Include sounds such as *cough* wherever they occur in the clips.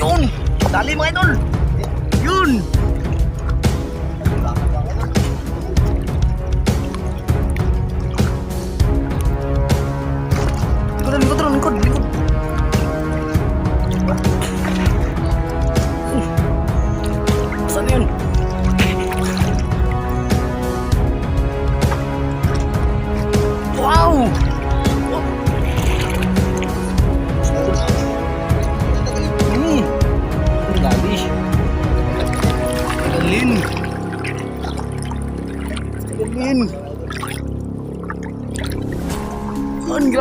Yun! Dali mga idol!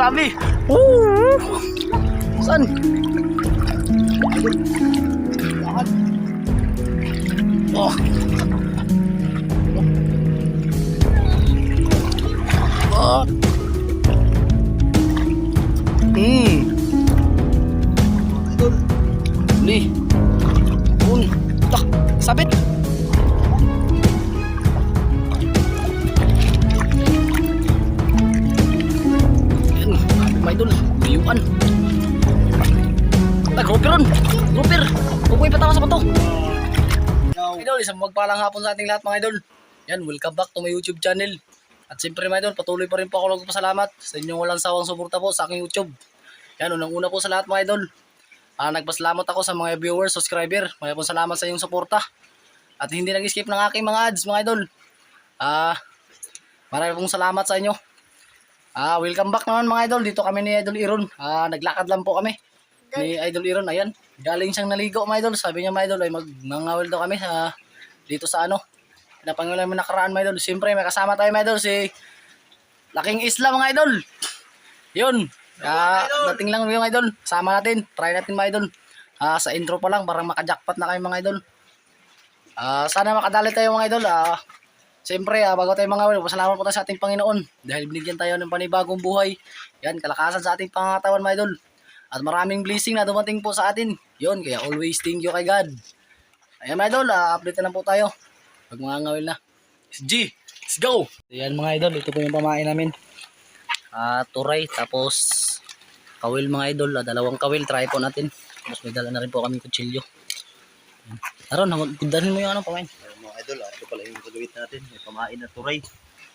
Grabe. Oh. Saan? Oh. Oh. Hapon sa ating lahat mga idol. Yan, welcome back to my YouTube channel. At siyempre mga idol, patuloy pa rin po ako nagpasalamat sa inyong walang sawang suporta po sa aking YouTube. Yan, unang-una po sa lahat mga idol. Ah, nagpasalamat ako sa mga viewers, subscriber. Mga po salamat sa inyong suporta. At hindi nag-skip ng aking mga ads mga idol. Ah, marami pong salamat sa inyo. Ah, welcome back naman mga idol. Dito kami ni Idol Iron. Ah, naglakad lang po kami. Ni Idol Iron, ayan. Galing siyang naligo mga idol. Sabi niya mga idol ay magnangawil daw kami sa dito sa ano. Pinapangulan mo nakaraan mga idol. Siyempre may kasama tayo mga idol si Laking Isla mga idol. Yun. Ah, dating lang yung idol. Sama natin. Try natin mga idol. Ah, sa intro pa lang parang makajackpot na kayo mga idol. Ah, sana makadali tayo mga idol. Ah, Siyempre, ah, bago tayo mga idol, pasalamat po tayo sa ating Panginoon dahil binigyan tayo ng panibagong buhay. Yan, kalakasan sa ating pangatawan mga idol. At maraming blessing na dumating po sa atin. Yun, kaya always thank you kay God. Ayan mga idol, ah, update na po tayo. Pag mga ngawil na. G, let's go! Ayan mga idol, ito po yung pamain namin. Ah, turay, tapos kawil mga idol, ah, dalawang kawil, try po natin. Tapos may dala na rin po kami kutsilyo. Aron, dalhin mo yung ano pamain. Ayun, mga idol, ah, ito pala yung gagawin natin. May pamain na turay.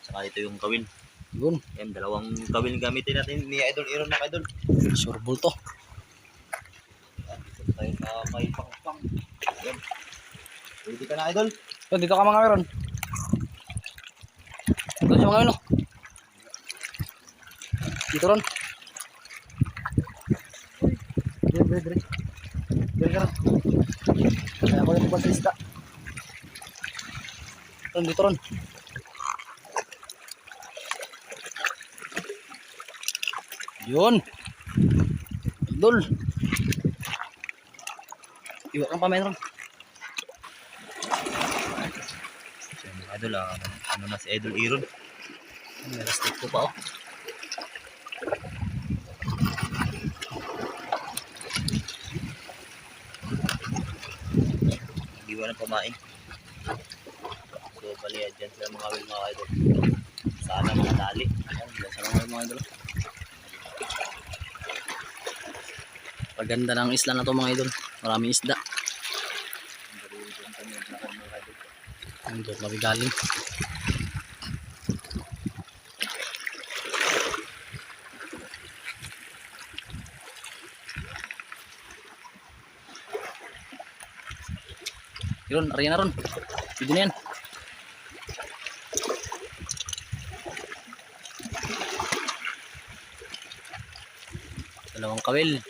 Saka ito yung kawil. Yun, Yan, dalawang kawil gamitin natin ni Idol Iron na Idol. sure to. Yan, ito tayo sa may pang-pang. Yan. Ready ka na Idol? So, dito ka mga meron. Dito siya mga meron. Dito ron. Dire, dire, dire. Dire ka ron. Kaya ako yung isda. Ron, dito ron. Yun. Idol. Iwa kang pamain ron. So, yan, mga Idol, ah, ano na si Idol Iron. May stick ko pa oh. Iwan ng pamain. So, bali yan dyan sa mga mga Idol. Sana mga dali. Ayan, dyan sa mga mga idol. Paganda ng isla na to mga idol. Maraming isda. Ang doon kami galing. Yun, ariyan na ron. Pwede na yan. Dalawang kawil.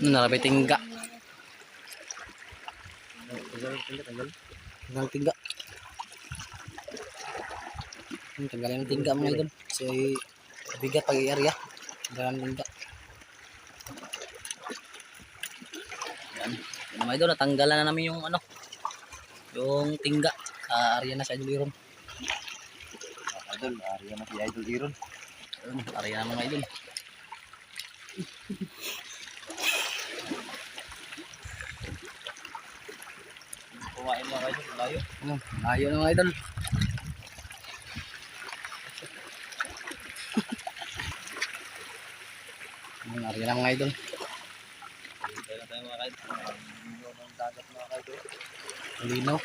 Narabay tingga. Tanggal tingga. Hmm, tanggalin ang tingga mga idol. Kasi bigat pag i-area. Tanggalan ang tingga. Yan. Yan mga idol, natanggalan na namin yung ano. Yung tingga. Sa area na sa idol Iron. Mga Idol, ariyan na si Idol Iron. Area na mga idol. kumain mga idol. Layo. Ano, layo na mga idol. *laughs* Ano, nariyan na mga idol. Hintay lang tayo mga idol. Ang ng dagat mga idol. Lino.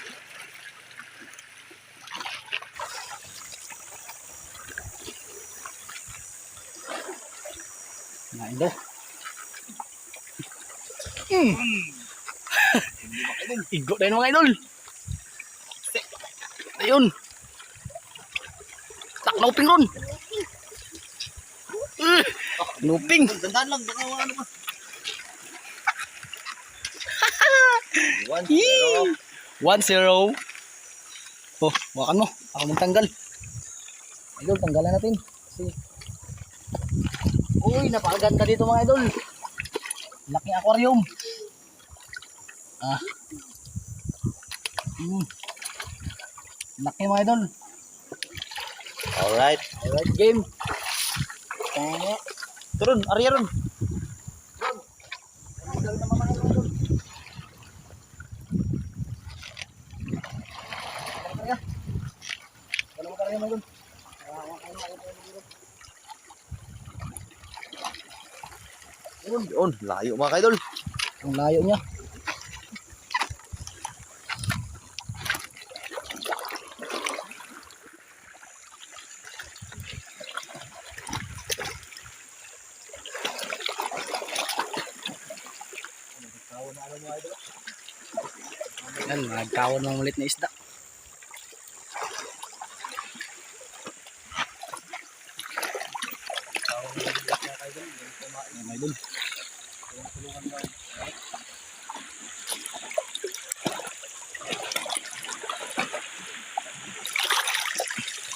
Mga idol. Mm. *laughs* Igo na yun mga idol. Ayun. Tak na uping ron. Uh, Nuping. Dandan lang. *laughs* Baka ano ba? One, zero. 1-0. Oh, wakan mo. Ako magtanggal. Idol, tanggalan natin. Kasi... Uy, napakaganda dito mga idol. Laki aquarium. Ah. Hmm. Laki mga idol. Alright. Alright, game. Eh, Turun, area ron. Yun, yun. Layo mga idol. Ang layo niya. Yan, nagkawon ng ulit na isda.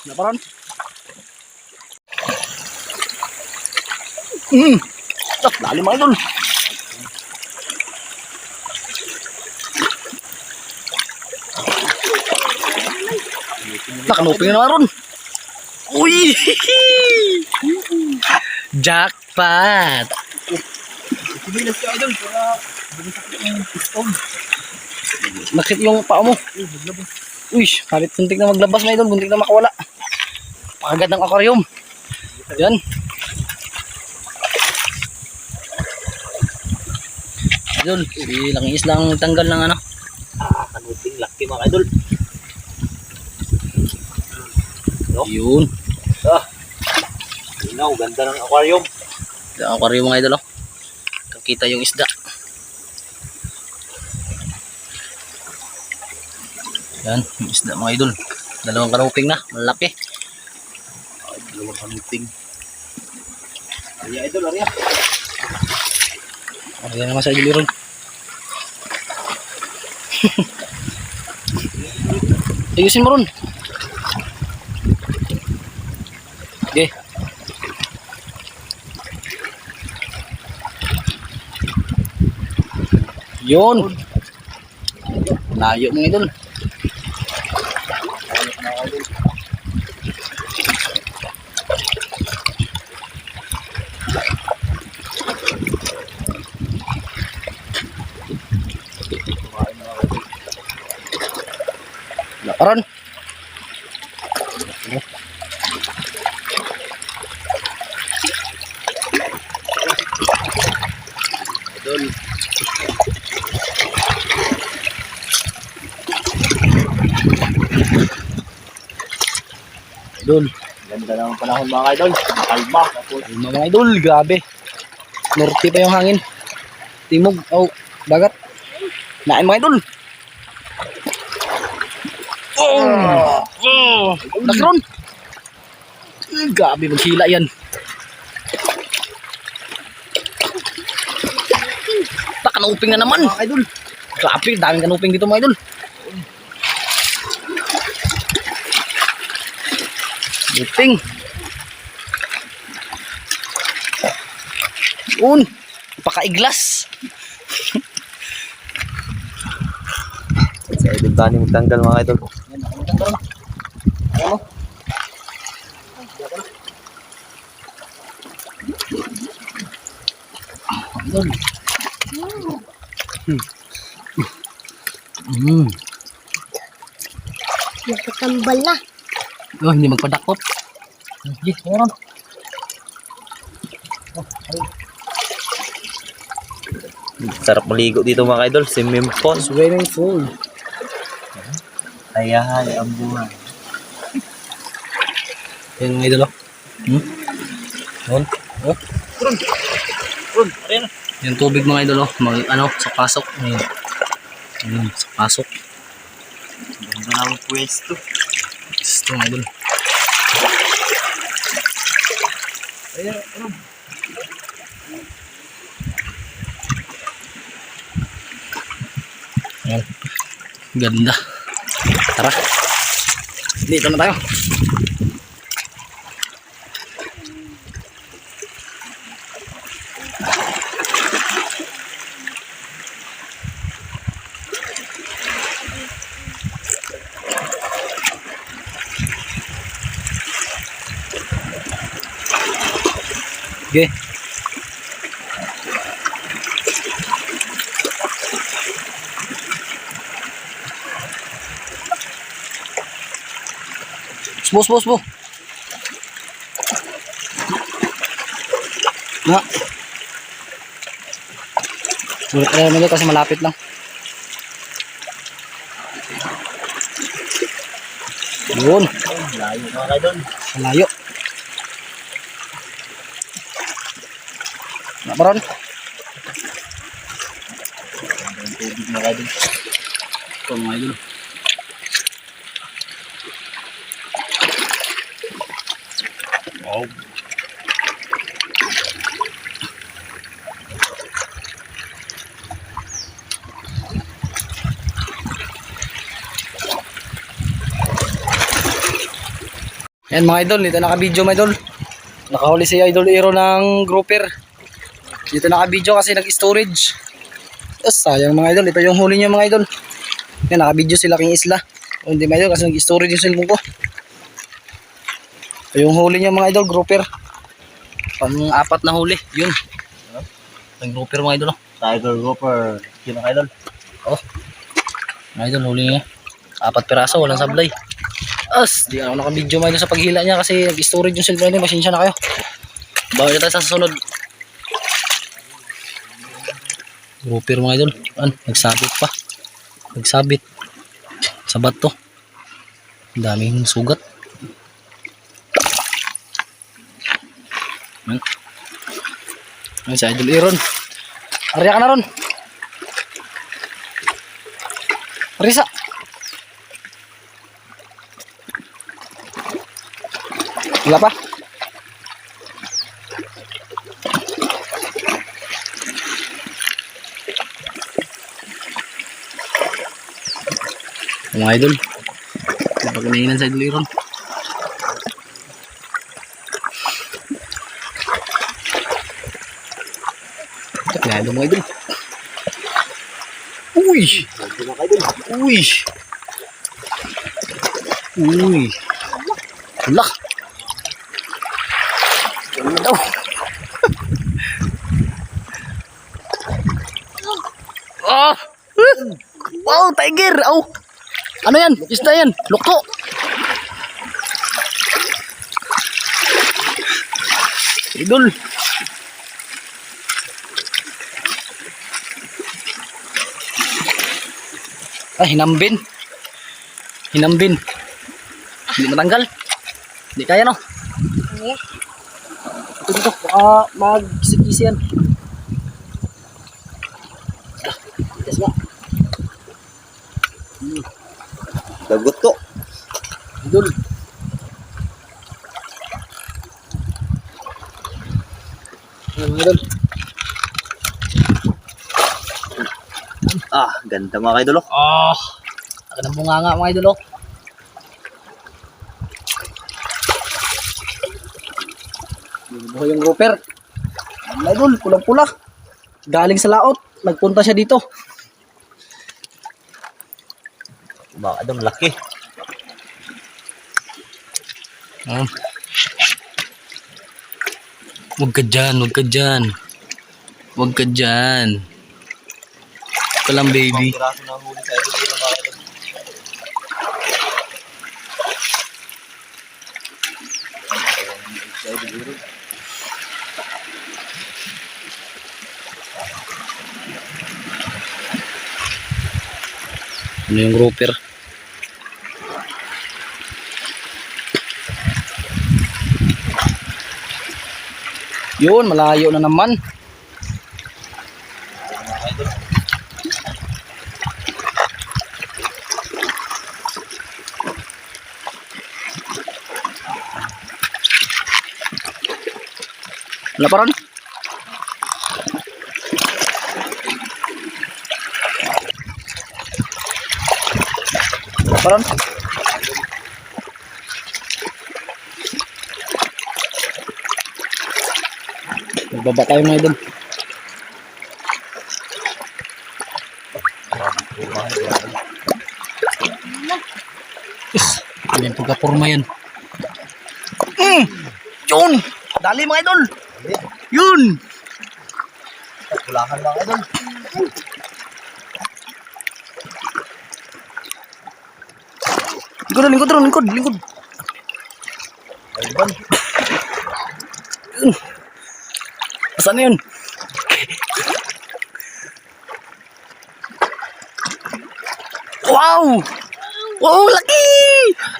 Wala pa ron? Hmm. Tak, dali mga idol. Nakanuping na naman ron. Uy! *laughs* Jackpot! Nakit yung paa mo. Uy, halit buntik na maglabas na idol, buntik na makawala. Pagagad ng aquarium. Yan. Idol, si Langis isla ang tanggal ng ano. Ah, kanuting laki mga idol. Yun. Ah. Inaw, ganda ng aquarium. Ang aquarium mga idol oh. Kakita yung isda. Yan, yung isda mga idol. Dalawang kanuping na, malaki. Ay, dalawang kanuting. Area idol, area. Ano yan naman sa idol ron. *laughs* Ayusin mo ron. Yun. Layo mga idol. Lakaran. Idol. Idol. Ganda ng panahon mga idol. Kalma. Ayun mga idol, grabe. Norte pa yung hangin. Timog, oh, dagat. Nain mga idol. Oh! Oh! Nakron! Grabe, maghila yan. Tak, kanuping na naman. mga idol. Grabe, daming kanuping dito mga idol. Buting. Un, pakaiglas. Sa idol tani magtanggal mga idol. Doon. Hmm. Hmm. Nambal na. Oh, hindi magpadakot. Sige, meron. Sarap maligo dito mga idol. Swimming pool. Swimming pool. Ayahay ang buhay. Yan mga idol, oh. Hmm? Yun. Oh. Run, ayan na. Yung tubig mga idol, oh. Mag, ano, sa pasok. Ayan. Ayan, sa pasok. Ganda ng pwesto. Mga idol. Ayan, run. Ayan. Ganda. Tara. Dito na tayo. Okay. Sbo, sbo, sbo. Na. Eh, mali kasi malapit lang. Yun, Layo mga idol. malayo. Na ba ron? Ganda ng tubig mga idol. Ito mga idol. Wow. Yan mga idol, dito naka-video mga idol. Nakahuli si Idol Iro ng grouper. Dito naka-video kasi nag-storage. Yes, sayang mga idol, ito yung huli niya mga idol. Yan, naka-video sila king isla. O, hindi mga idol kasi nag-storage yung cellphone ko. Ito yung huli niya mga idol, grouper. Pang-apat na huli, yun. Yung grouper mga idol. oh. Tiger Grouper. Yun mga idol. Mga idol, huli niya. Apat piraso, walang sablay. As, di ako naka-video mga idol sa paghila niya kasi nag-storage yung cellphone niya. Pasensya na kayo. Bawi na tayo sa susunod. Grouper mga idol. An, nagsabit pa. Nagsabit. Sa bato. Daming sugat. Yan. Yan si Idol Aaron. Arya ka na ron. Risa. Wala pa? Mga idol. Kapag nainan sa idol Iron. Kaya idol idol. Uy! Uy! Uy! Wala! Wala ah! Wow, tiger! Au! Ano yan? Isda yan? Lukto! Idol! Ay, hinambin. Hinambin. Hindi matanggal. Hindi kaya no. Ito dito. Baka mag-kisi yan. Ah, tigas nga. Lagot to. Idol. Idol. Ah, ganda mga idol. oh. Ah, oh, ng bunga nga mga idol. Oh. Buhay yung grouper. Mga idol, pulang-pula. Galing sa laot. Nagpunta siya dito. Ba, adong laki. Ah. Huwag ka dyan, huwag ka dyan. Huwag ka dyan. Ito lang, baby. Ano yung grouper? Yun, malayo na naman. Wala pa ron? Wala pa ron? Magbaba tayo mga idol. Yes. Yan pagkapurma yan. Mm. Yun! Dali mga idol! Hindi. Yun! Pulahan mga idol. Lingkod, lingkod, lingkod, lingkod. Ayun. Asan na yun? Wow! Wow, laki!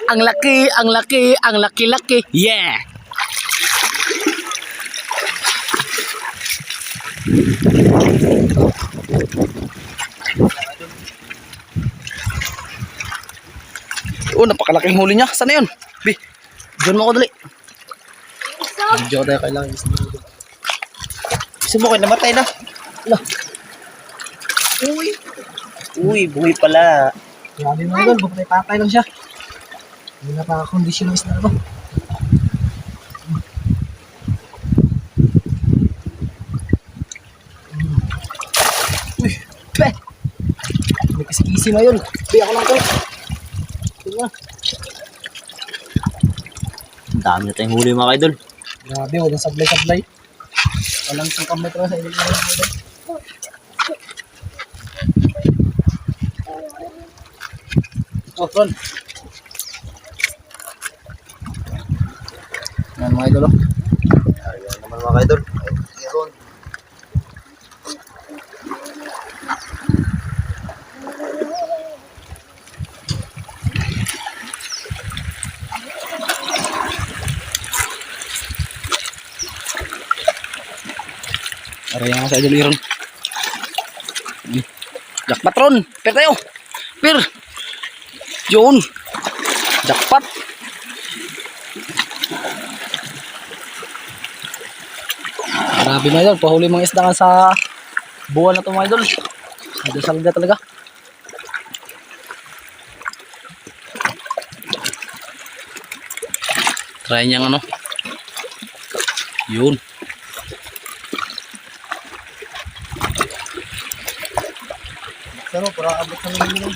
Ang laki, ang laki, ang laki-laki. Yeah! Oh, napakalaking huli niya. Saan na yun? Bi, dyan mo ako dali. Video tayo kailangan mo kayo namatay na? Ala. Uy. Uy, buhay pala. Grabe mga idol, bukay patay lang siya. Hindi na pa kondisyon ng isda na to. Uy, pe! May na yun. Pe, ako lang to. Tingnan. Ang dami na tayong huli mga idol. Grabe, walang sablay-sablay. Walang sangkam metro sa mga idol. Oh, Ron. Yan mga idol. oh. Ayan naman mga idol. Aray nga sa idol Iron. Jackpot Ron. Per tayo. Per. Yun. Jackpot. Grabe mga idol. Pahuli mga isda nga sa buwan na to mga idol. Salga talaga. Try niyang ano. Yun. Pero para abot sa idol.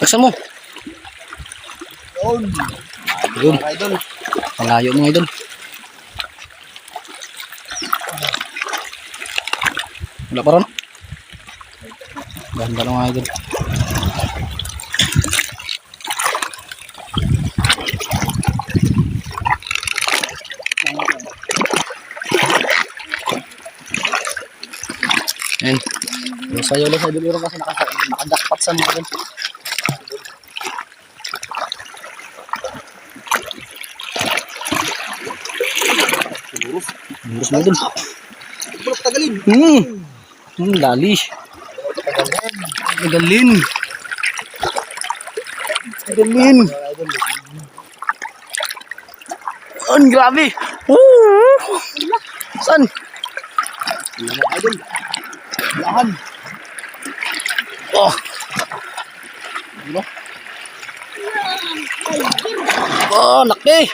Laksan mo. Yun. Yun. Idol. Malayo mga idol. Wala pa ron. Ganda lang mga idol. Ayan. Yung sayo lang sa Iro kasi naka, nakajakpat sa mga idol. Burus mga idol. Bulok tagalin. Hmm. Hmm, dali. Tagalin. Mga idol. Ang grabe. Woo! Idol. Lahan. Oh. Ano? Oh, laki.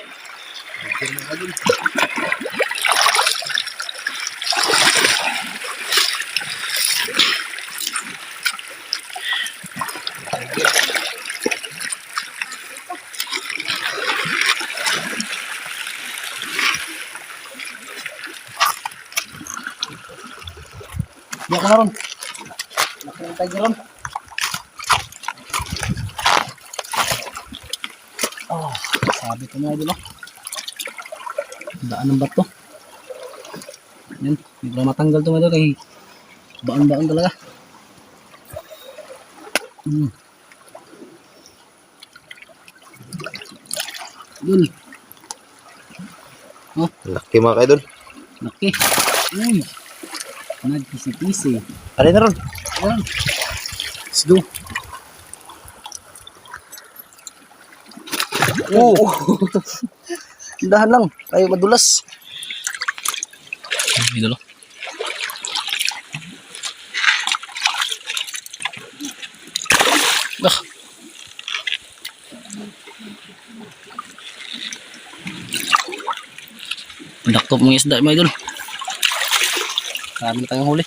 Mga idol. Di ako sabi ko mga idol. oh. Daan ng bato. Yan. Hindi na matanggal ito mga idol kay baon-baon talaga. Hmm. Idol. Oh, Laki mga kaidol. laki. Uy. Nagpisi-pisi. Ano na ron? Ayan. Let's go. Oo. Dahan lang. Tayo madulas. Idol. Ah. Pandaktop mga isda mga idol. Marami tayong huli.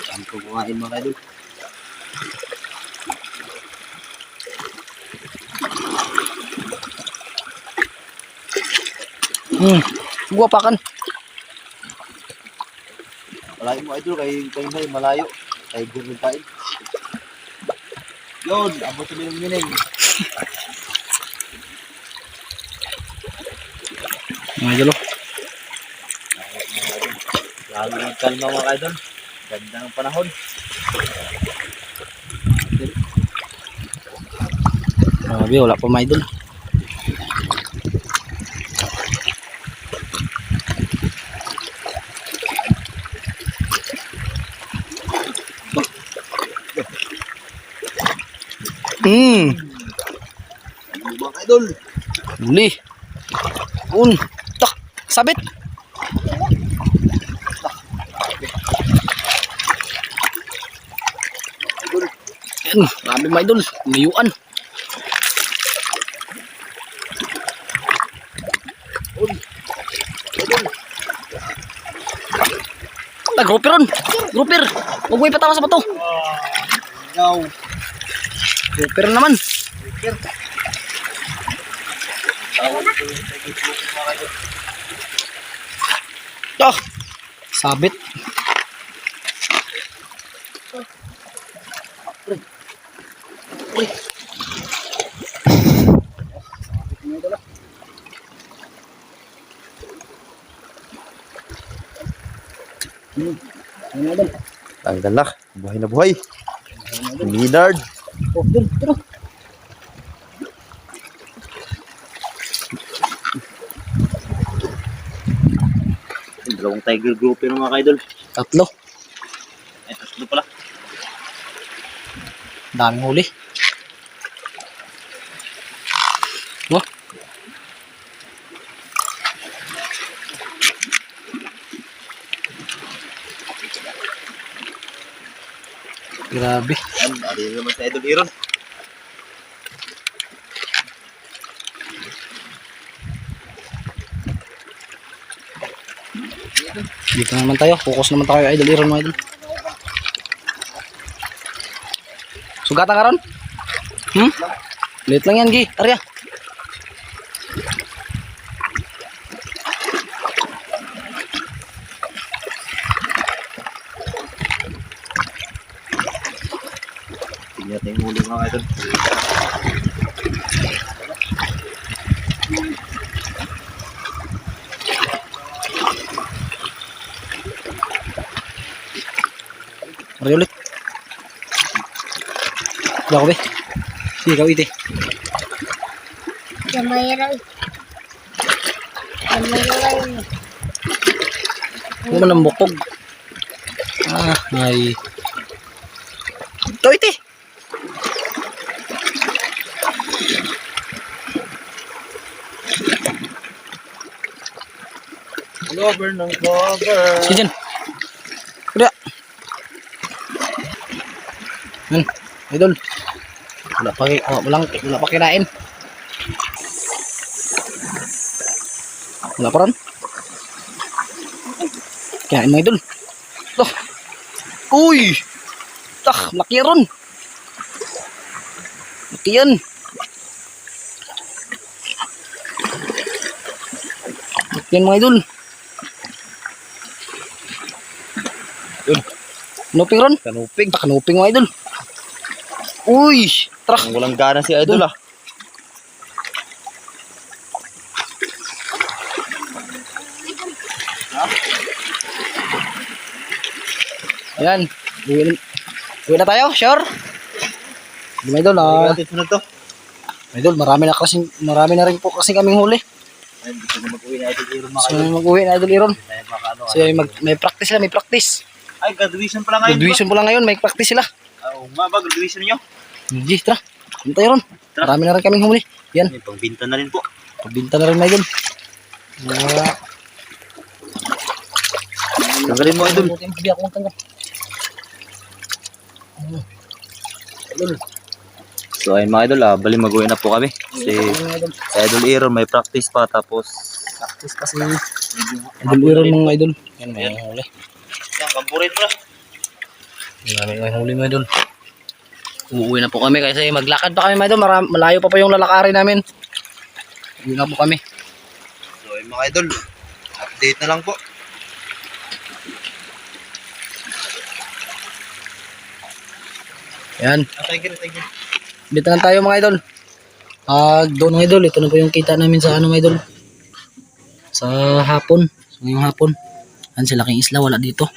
Saan ko kumain mga kaidol? Hmm. Guwapakan. Malayo mo idol kay kay malayo. Kay gurong pain. Yun, abot sa minong mining. Mga idol. oh. Lalo nagkalma mga kaidol. Ganda ng panahon. Grabe, wala pa mga idol. Hmm. Mga kaidol? Huli. Un. Tak. Sabit. Yan. Grabe mga idol. Ngayuan. Ah, grouper ron. Grouper. Huwag mo ipatawa sa bato. Ikaw. Grouper naman. Ah, sabit. Idol? Tanggal na. Buhay na buhay. Minard. Oh, dun, dun. Dalawang tiger group yun mga kaidol. Tatlo. Ay, tatlo pala. Daming huli. Wah. Grabe. Yan, ari na naman sa idol Iron. Dito naman tayo. Focus naman tayo idol Iron mga idol. Sugatan ka ron? Hmm? Late lang yan, Gi. Arya. Tingnan natin yung huli mga idol. Arya ulit. Wala ko be. Sige, ikaw iti. Gamay-ray. Gamay-ray. Hindi mo nang bukog. Ah, ay. Ikaw iti. Cover ng cover. Sige dyan. Yan. Idol. Wala pa, wala, walang, wala pa kinain. Wala pa ron. Kinain mga idol. Oh. Uy! Tak, laki ron. Laki yan. Yan mga idol. Yun. Kanuping ron. Kanuping. Ah, kanuping mga idol. Uy! Tara. Ang walang gana si Idol ah. Ayan. Uwi na, uwi na tayo, sure? Mga idol, ah. Natin sunod to. Idol, marami na kasi, marami na rin po kasi kaming huli. Ay, Hindi ko na mag-uwi na Idol Iron mga So, Idol. mag-uwi na idol Iron. Ano. So, mag, may practice sila, may practice. Ay, graduation pala ngayon. Graduation po lang ngayon, may practice sila. Ah, Oo nga ba, graduation nyo? Hindi, tara. Punta. Tara. Marami na rin kaming huli. Yan, May pangbinta na rin po. pagbinta na rin mga idol. Ah, Tanggalin mo Idol. Hindi ako tanggal. Ano? Idol. So ayun mga Idol, ah, bali mag-uwi na po kami. Kasi idol? sa Idol Iron may practice pa tapos Practice kasi. Idol Iron mga idol. Yan, may huli. Yan, kampurin mo Marami may huli mga idol. Uuwi na po kami kasi maglakad pa kami. Maram, malayo pa po yung lalakarin namin. Uwi na po kami. So ayun mga Idol, update na lang po. Yan. Ah, thank you, thank you. Dito lang tayo mga idol. Ah, doon mga idol, ito na po yung kita namin sa ano mga idol. Sa hapon, sa ngayong hapon. Yan sa laking isla, wala dito.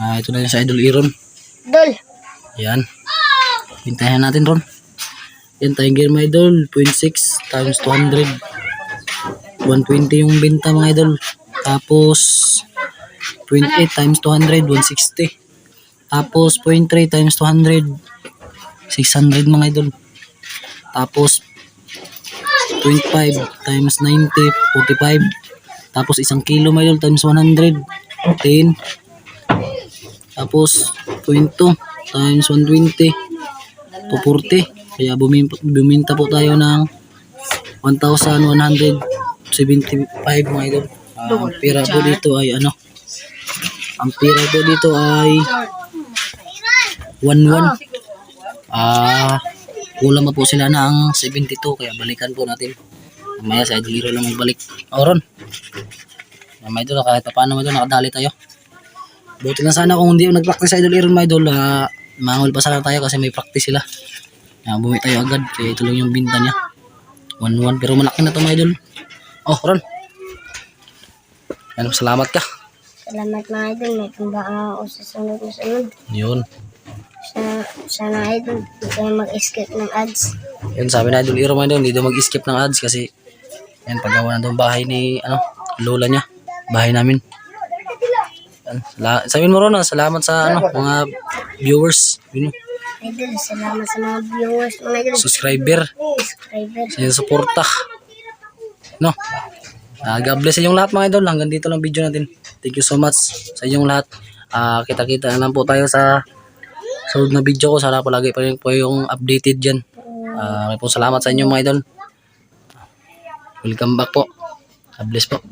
Ah, ito na yung sa idol Iron. Dol. Yan. Hintayin natin ron. Yan, tiger mga idol, 0.6 times 200. 120 yung benta mga idol. Tapos, 0.8 times 200, 160. Tapos 0.3 times 200 600 mga idol. Tapos 0.5 times 90 45. Tapos isang kilo mga idol times 100 10. Tapos 0.2 times 120 240. Kaya buminta, po tayo ng 1,175 mga idol. Ang pira po dito ay ano? Ang pira po dito ay 1-1. Ah, kulang pa po sila ng 72 kaya balikan po natin. Mamaya sa Idoliro lang magbalik. Oron. Mamaya doon kahit pa paano doon nakadali tayo. Buti na sana kung hindi nag-practice sa Idol Iron my idol, ah, mangol pa sana tayo kasi may practice sila. Kaya bumi tayo agad kaya ito lang yung binta niya. 1-1 pero malaki na to my idol. Oh, Ron. Ano, salamat ka. Salamat mga idol. May pambaka ako sa sunod na sunod. Yun. Sa, sana idol. Hindi kayo mag-escape ng ads. Yun, sabi na Idol Iro man doon, hindi daw mag-skip ng ads kasi yan, paggawa na doon bahay ni, ano, lola niya. Bahay namin. Sala- sabihin mo ron, salamat sa, ano, mga viewers, yun, Idol, salamat sa mga viewers mga idol. subscriber, Subscriber. sa suporta. No? Ah, God bless sa inyong lahat mga idol. Hanggang dito lang video natin. Thank you so much sa inyong lahat. Ah, kita-kita na lang po tayo sa sunod na video ko. Sana palagi pa rin po yung updated dyan. May po salamat sa inyo mga idol. Welcome back po. God bless po.